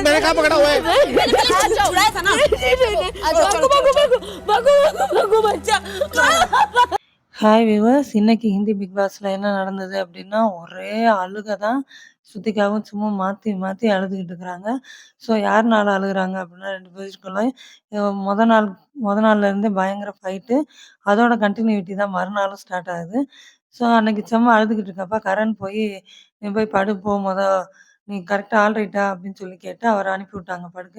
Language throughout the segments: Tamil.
मैंने कहा पकड़ा हुआ है मैंने पहले छुड़ाया था ना भागो भागो भागो भागो भागो बच्चा ஹாய் விவர்ஸ் இன்னைக்கு ஹிந்தி பிக் பாஸ்ல என்ன நடந்தது அப்படின்னா ஒரே அழுக தான் ஸ்ருதிகாவும் சும்மா மாற்றி மாற்றி அழுதுகிட்டு இருக்கிறாங்க ஸோ யாருனால அழுகுறாங்க அப்படின்னா ரெண்டு பேருக்குள்ள அஹ் முத நாள் முத நாள்ல இருந்தே பயங்கர ஃபைட்டு அதோட கண்டினியூட்டி தான் மறுநாளும் ஸ்டார்ட் ஆகுது ஸோ அன்னைக்கு செம்ம அழுதுகிட்டு இருக்கப்ப கரண் போய் நீ போய் படு போ மொத. நீ கரெக்டாக ஆல்ரைட்டா அப்படின்னு சொல்லி கேட்டு அவரை அனுப்பி விட்டாங்க படுக்க.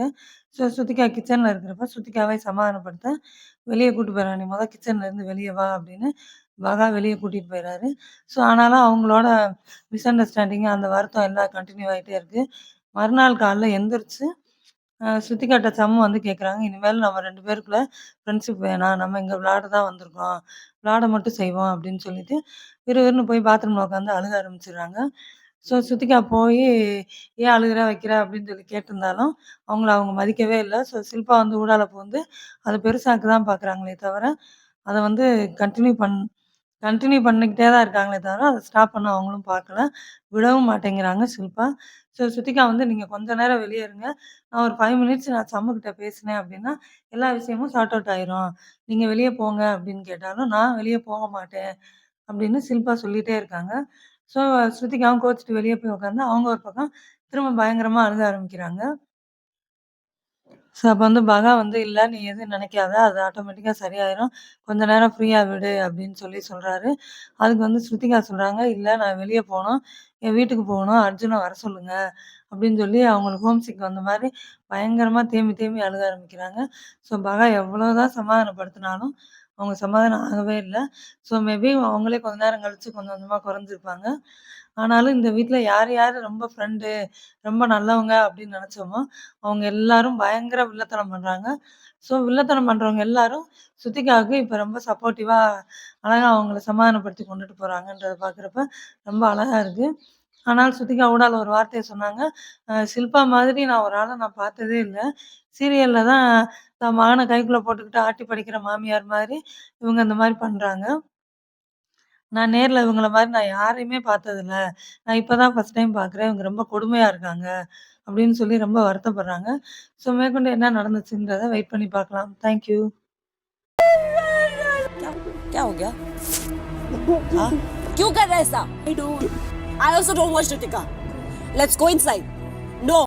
ஸோ ஸ்ருதிகா கிச்சனில் இருக்கிறப்ப ஸ்ருதிகாவை சமாதானப்படுத்த வெளியே கூட்டு போயிடுறாங்க நீ மொதல் கிச்சன்ல இருந்து வெளியே வா அப்படின்னு பகா வெளியே கூட்டிட்டு போயிடுறாரு ஸோ ஆனாலும் அவங்களோட மிஸ் அண்டர்ஸ்டாண்டிங் அந்த வருத்தம் எல்லாம் கண்டினியூ ஆகிட்டே இருக்கு. மறுநாள் காலைல எந்திரிச்சு அஹ் ஸ்ருதிகாட்ட சம்மு வந்து கேட்குறாங்க இனிமேல் நம்ம ரெண்டு பேருக்குள்ள ஃப்ரெண்ட்ஷிப் வேணாம். நம்ம இங்கே விளாட தான் வந்திருக்கோம். விளாட மட்டும் செய்வோம் அப்படின்னு சொல்லிட்டு விறுவிறுன்னு போய் பாத்ரூமில் உட்காந்து அழுக ஆரம்பிச்சிடுறாங்க. ஸோ ஸ்ருதிகா போய் ஏன் அழுகிற வைக்கிற? அப்படின்னு சொல்லி கேட்டிருந்தாலும் அவங்கள அவங்க மதிக்கவே இல்லை. ஸோ சில்பா வந்து ஊடால புகுந்து அதை பெருசாக்கு தான் பார்க்குறாங்களே தவிர அதை வந்து கண்டினியூ பண் கண்டினியூ பண்ணிக்கிட்டே தான் இருக்காங்களே தவிர அதை ஸ்டாப் பண்ண அவங்களும் பார்க்கல. விடவும் மாட்டேங்கிறாங்க ஷில்பா. ஸோ ஸ்ருதிகா வந்து நீங்கள் கொஞ்ச நேரம் வெளியே இருங்க. நான் ஒரு ஃபைவ் மினிட்ஸ் நான் சம்முக்கிட்ட பேசினேன் அப்படின்னா எல்லா விஷயமும் சார்ட் அவுட் ஆயிரும். நீங்கள் வெளியே போங்க அப்படின்னு கேட்டாலும் நான் வெளியே போக மாட்டேன் அப்படின்னு ஷில்பா சொல்லிகிட்டே இருக்காங்க. ஸோ ஸ்ருதிகாவும் கோச்சிட்டு வெளியே போய் உட்காந்து அவங்க ஒரு பக்கம் திரும்ப பயங்கரமாக அழுக ஆரம்பிக்கிறாங்க. ஸோ அப்போ வந்து பகா வந்து இல்லை நீ எதுவும் நினைக்காத. அது ஆட்டோமேட்டிக்காக சரியாயிரும். கொஞ்ச நேரம் ஃப்ரீயாக விடு அப்படின்னு சொல்லி சொல்றாரு. அதுக்கு வந்து ஸ்ருதிகா சொல்றாங்க, இல்லை நான் வெளியே போகணும் என் வீட்டுக்கு போகணும். அர்ஜுனை வர சொல்லுங்க." அப்படின்னு சொல்லி அவங்களுக்கு ஹோம் சிக் வந்த மாதிரி பயங்கரமாக தேம்பி தேம்பி அழுக ஆரம்பிக்கிறாங்க. ஸோ பகா எவ்வளோதான் சமாதானப்படுத்தினாலும் அவங்க சமாதானம் ஆகவே இல்லை. ஸோ மேபி அவங்களே கொஞ்ச நேரம் கழிச்சு கொஞ்சம் கொஞ்சமாக குறைஞ்சிருப்பாங்க. ஆனாலும் இந்த வீட்டில் யார் யார் ரொம்ப ஃப்ரெண்டு, ரொம்ப நல்லவங்க அப்படின்னு நினச்சோமோ அவங்க எல்லாரும் பயங்கர வில்லத்தனம் பண்ணுறாங்க ஸோ வில்லத்தனம் பண்ணுறவங்க எல்லாரும் ஸ்ருதிகாவுக்கு இப்போ ரொம்ப சப்போர்ட்டிவாக அழகாக அவங்கள சமாதானப்படுத்தி கொண்டுட்டு போகிறாங்கன்றத பார்க்குறப்ப ரொம்ப அழகாக இருக்குது ஆனால் ஸ்ருதிகா ஊடால ஒரு வார்த்தைய சொன்னாங்க. அ "ஷில்பா மாதிரி நான் ஒரு ஆள நான் பார்த்ததே இல்ல. சீரியல்ல தான் தன் மகன கைக்குள்ள போட்டுக்கிட்டு ஆட்டி படைக்கிற மாமியார் மாரி இவங்க இந்த மாரி பண்றாங்க. நான் நேர்ல இவங்கள மாரி நான் யாரையுமே பார்த்ததில்ல. நான் இப்ப தான் ஃபர்ஸ்ட் டைம் பார்க்குறேன். இவங்க ரொம்ப கொடுமையா இருக்காங்க." அப்படின்னு சொல்லி ரொம்ப வருத்தப்படுறாங்க. ஸோ மேற்கொண்டு என்ன நடந்துச்சுன்றத வெயிட் பண்ணி பார்க்கலாம். Thank you. क्या क्या हो गया हाँ क्यों कर रहा है ऐसा I also don't watch Ritika. Let's go inside. No.